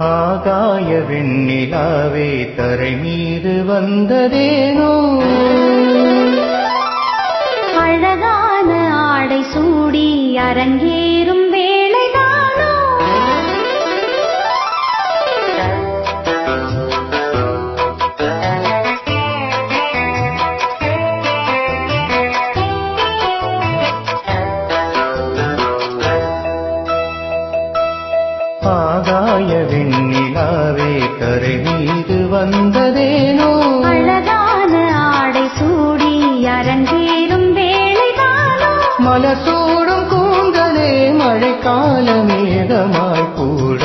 ஆகாய வெண்ணிலாவே தரை மீது வந்ததேனோ? அழகான ஆடை சூடி அரங்கே மீது வந்ததேனோ? அழகான ஆடை சூடி அரங்கேறும் வேளைதானோ? மலர் சூடும் கூந்தலே மழைக்கால மேகமாய் கூட.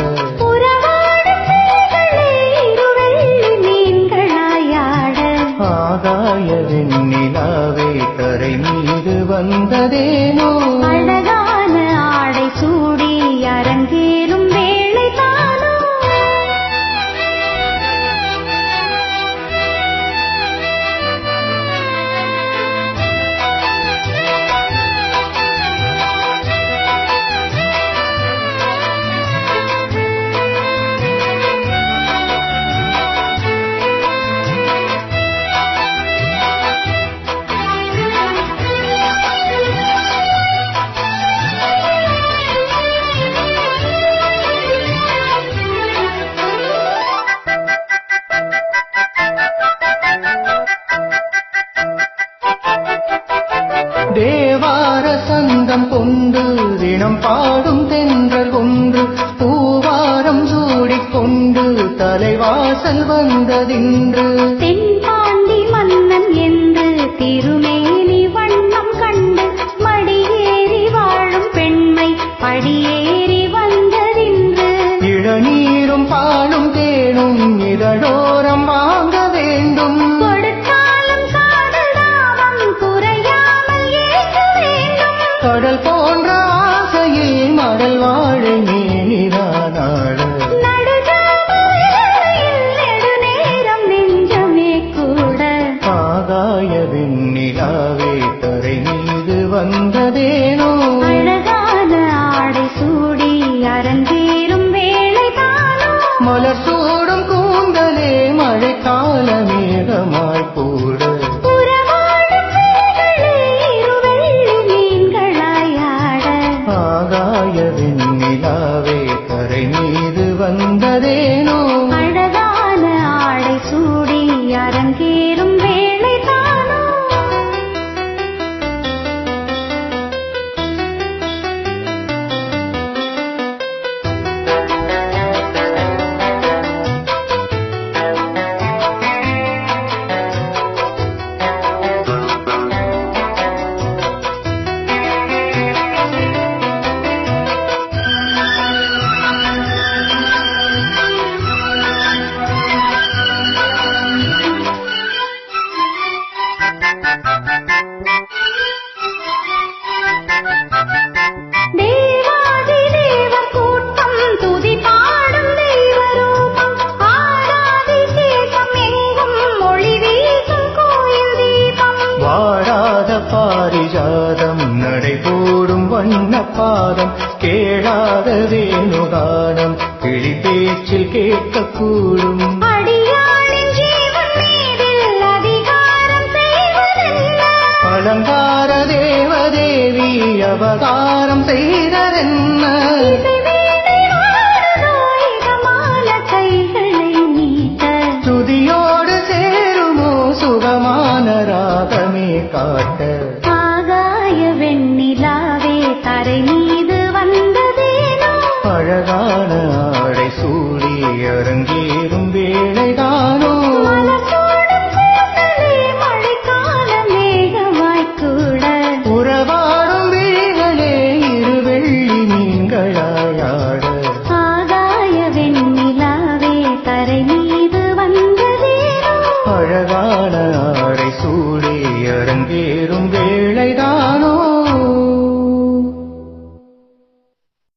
ஆகாய வெண்ணிலாவே தரை மீது வந்ததேனோ? அழகான ஆடை சூடி அரங்கேறும் தலைவாசல் வந்ததின்று. தென்பாண்டி மன்னன் என்று திருமேனி வண்ணம் கண்டு மடியேறி வாழும் பெண்மை படியேறி வந்ததின்று. இளநீரும் பாலும் தேனும் இதழோரம் வாங்க வேண்டும். கடல் போன்ற ஆசையில் மடல் வாழை நீரானாட மலர் பாரிஜாதம் நடைபோடும் வண்ண பாதம் கேளாத வேணுகானம் கிளி பேச்சில் கேட்கக்கூடும். காட்ட ஆகாய வெண்ணிலாவே தரை மீது வந்ததேனோ அழகான ஆடை சூடி அரங்கேறும் வேளைதான்